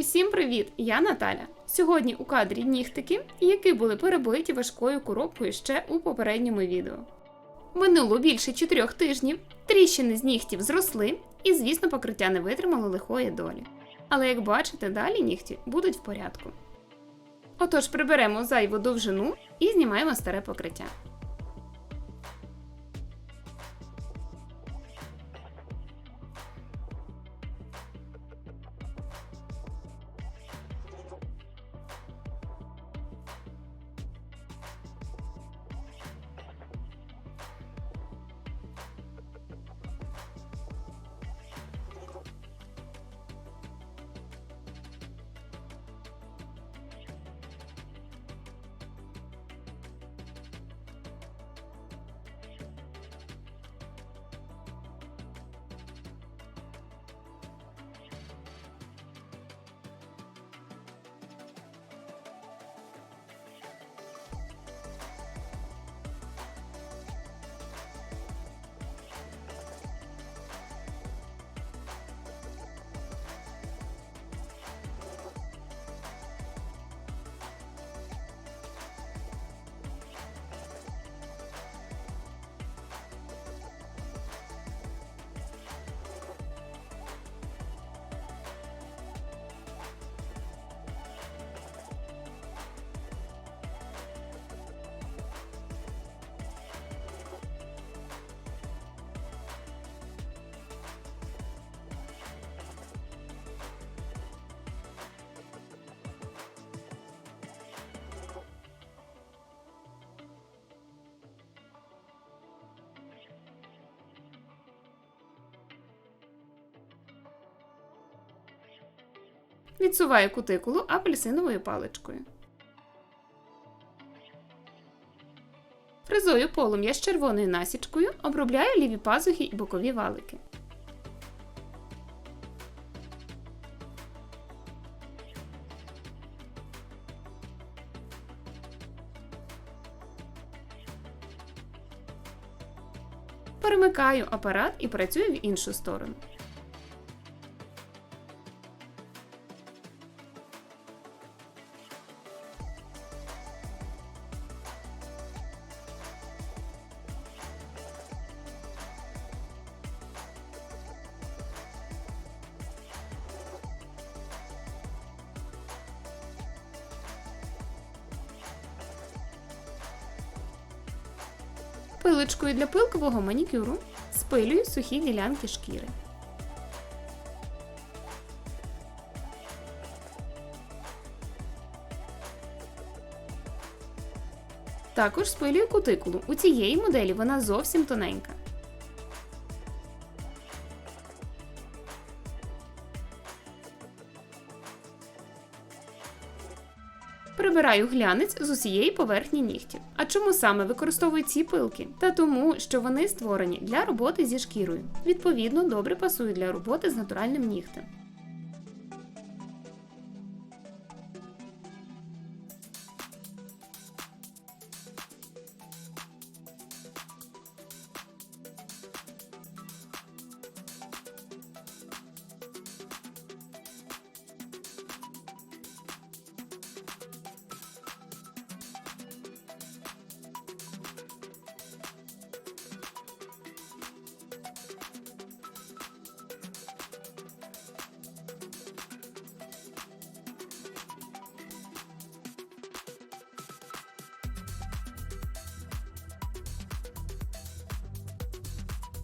Усім привіт! Я Наталя. Сьогодні у кадрі нігтики, які були перебиті важкою коробкою ще у попередньому відео. Минуло більше чотирьох тижнів, тріщини з нігтів зросли, і, звісно, покриття не витримало лихої долі. Але як бачите, далі нігті будуть в порядку. Отож, приберемо зайву довжину і знімаємо старе покриття. Відсуваю кутикулу апельсиновою паличкою. Фрезою полум'я з червоною насічкою обробляю ліві пазухи і бокові валики. Перемикаю апарат і працюю в іншу сторону. Пилочкою для пилкового манікюру спилюю сухі ділянки шкіри. Також спилюю кутикулу. У цієї моделі вона зовсім тоненька. Прибираю глянець з усієї поверхні нігтів. А чому саме використовую ці пилки? Та тому, що вони створені для роботи зі шкірою. Відповідно, добре пасують для роботи з натуральним нігтем.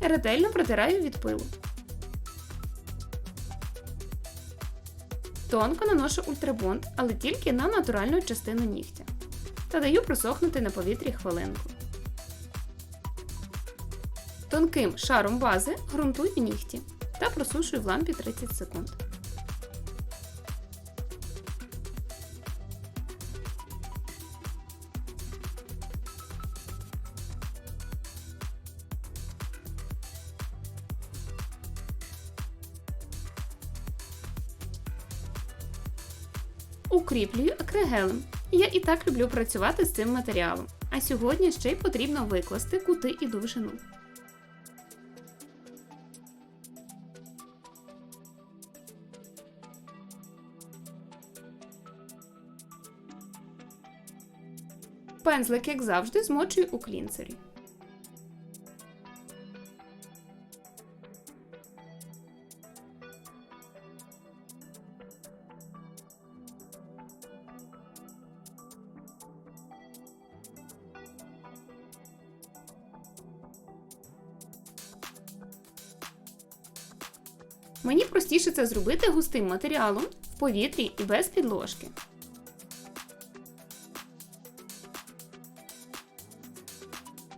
Ретельно протираю від пилу. Тонко наношу ультрабонд, але тільки на натуральну частину нігтя. Та даю просохнути на повітрі хвилинку. Тонким шаром бази грунтую нігті та просушую в лампі 30 секунд. Укріплюю акригелем. Я і так люблю працювати з цим матеріалом. А сьогодні ще й потрібно викласти кути і довжину. Пензлик, як завжди, змочую у клінцері. Мені простіше це зробити густим матеріалом в повітрі і без підложки.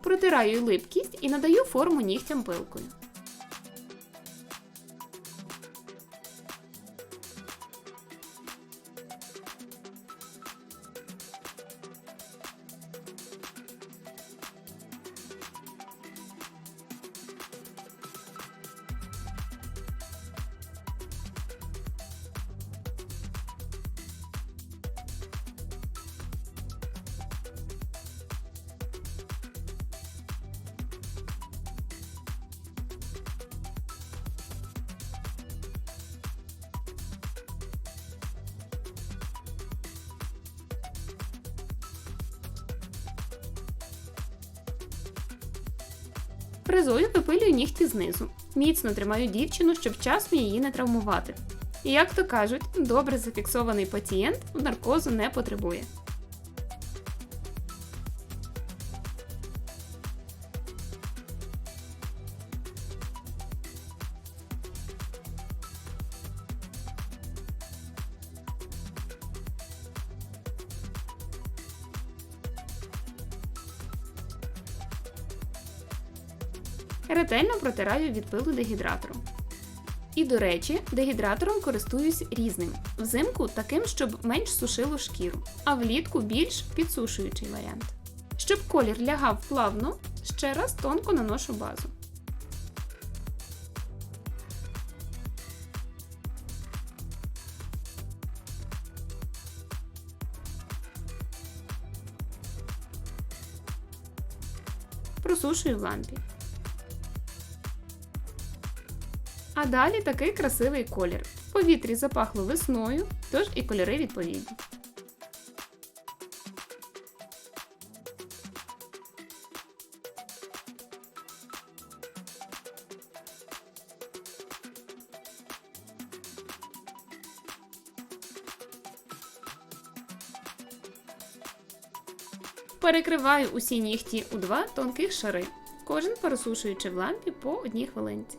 Протираю липкість і надаю форму нігтям пилкою. Фрезою випилюю нігті знизу. Міцно тримаю дівчину, щоб вчасно її не травмувати. І як то кажуть, добре зафіксований пацієнт наркозу не потребує. Ретельно протираю від пилу дегідратором. І, до речі, дегідратором користуюсь різним. Взимку таким, щоб менш сушило шкіру, а влітку більш підсушуючий варіант. Щоб колір лягав плавно, ще раз тонко наношу базу. Просушую в лампі. А далі такий красивий колір. В повітрі запахло весною, тож і кольори відповідні. Перекриваю усі нігті у два тонких шари, кожен пересушуючи в лампі по одній хвилинці.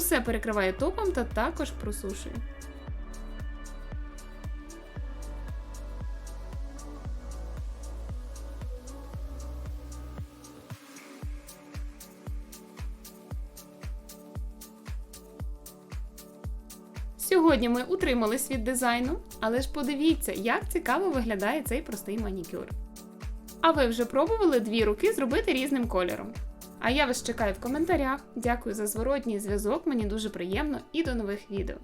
Усе перекриваю топом та також просушую. Сьогодні ми утримались від дизайну, але ж подивіться, як цікаво виглядає цей простий манікюр. А ви вже пробували дві руки зробити різним кольором? А я вас чекаю в коментарях. Дякую за зворотній зв'язок, мені дуже приємно і до нових відео.